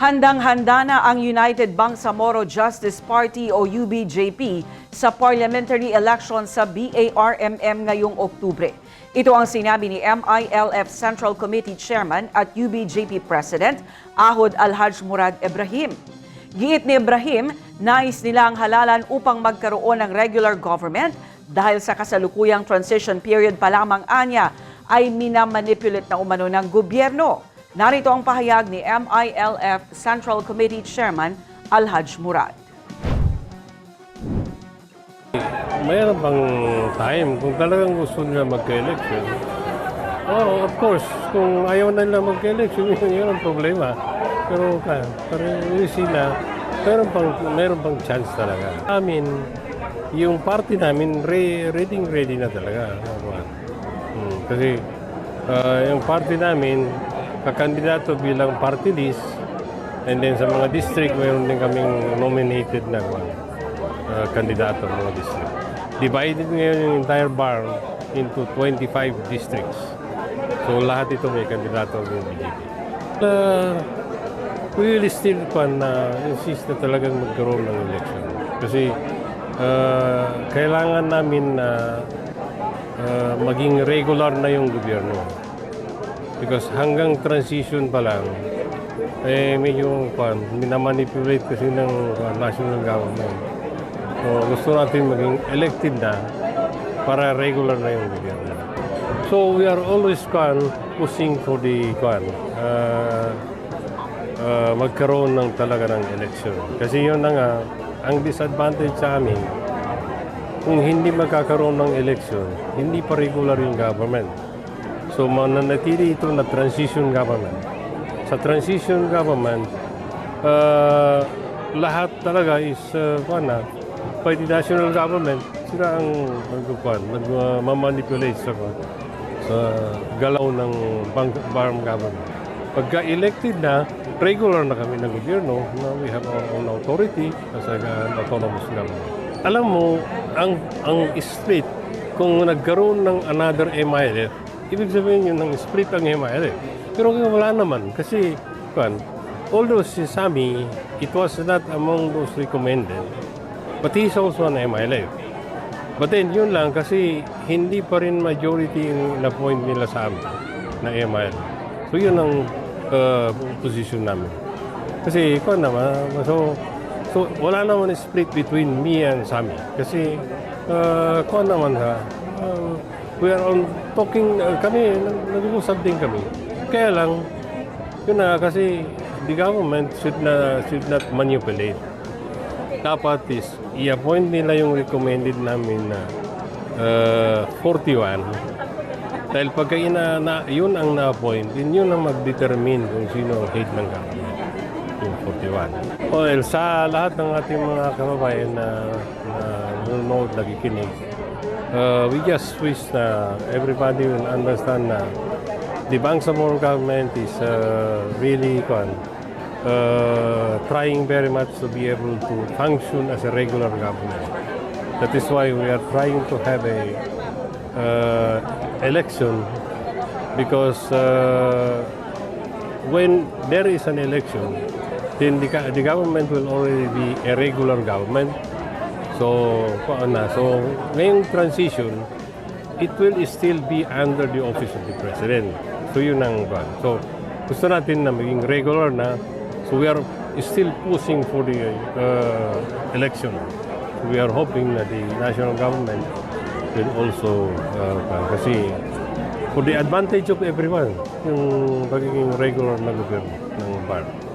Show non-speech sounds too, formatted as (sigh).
Handang-handa na ang United Bangsamoro Justice Party o UBJP sa parliamentary election sa BARMM ngayong Oktubre. Ito ang sinabi ni MILF Central Committee Chairman at UBJP President Ahod Alhaj Murad Ibrahim. Giit ni Ibrahim, nais nila ang halalan upang magkaroon ng regular government dahil sa kasalukuyang transition period pa lamang anya ay minamanipulate na umano ng gobyerno. Narito ang pahayag ni MILF Central Committee Chairman Alhaj Murad. Mayroon bang time kung talagang gusto nila magka-election? Oh, of course, kung ayaw na nila magka-election, (laughs) yun, ang problema. Pero ka, pero sila, meron pang, meron pang chance talaga. Amin, yung party namin, re, ready ready na talaga. Hmm, kasi ah, yung party namin, kakandidato bilang party list, and then sa mga district, mayroon din kaming nominated na uh, kandidato mga district. Divided ngayon yung entire bar into 25 districts. So lahat ito may kandidato ng BJP. Uh, we will still pan na insist na talagang magkaroon ng election. Kasi uh, kailangan namin na uh, maging regular na yung gobyerno. Because hanggang transition pa lang, eh medyo kwan, minamanipulate kasi ng kwan, national government. So gusto natin maging elected na para regular na yung gobyerno. So we are always kwan, pushing for the kwan, uh, uh, magkaroon ng talaga ng election. Kasi yun na nga, ang disadvantage sa amin, kung hindi magkakaroon ng election, hindi pa regular yung government. So mananatili ito na transition government. Sa transition government, uh, lahat talaga is uh, na, by national government, sila ang magkukuan, magmamanipulate sa sa galaw ng bank, farm government. Pagka elected na, regular na kami ng gobyerno, na we have our own authority as an autonomous government. Alam mo, ang ang split, kung nagkaroon ng another MILF, ibig sabihin yun ng split ang MILF. Pero kung wala naman, kasi, kan, although si Sami, it was not among those recommended, but he's also an MILF. But then, yun lang, kasi hindi pa rin majority yung na-point nila sa amin na MILF. So, yun ang uh, position namin. Kasi, ikaw naman, so, so, wala naman split between me and Sami. Kasi, uh, ikaw naman ha, uh, we are on talking, uh, kami, nag- nag-uusap din kami. Kaya lang, yun na, kasi the government should, na, should not manipulate. Dapat is, i-appoint nila yung recommended namin na uh, 41. Dahil pagka ina, na, yun ang na-appoint, yun, yun ang mag-determine kung sino ang head ng government. Yung 41. Well, sa lahat ng ating mga kababayan na, na nanonood, nakikinig, uh, we just wish na everybody will understand na the Bangsamoro government is uh, really uh, trying very much to be able to function as a regular government. That is why we are trying to have a uh, election because uh, when there is an election, then the, the government will already be a regular government. So, paano na? So, ngayong transition, it will still be under the office of the president. So, yun ang kwan. So, gusto natin na maging regular na. So, we are still pushing for the uh, election. We are hoping that the national government will also, uh, kasi for the advantage of everyone, yung pagiging regular na gobyerno ng bar.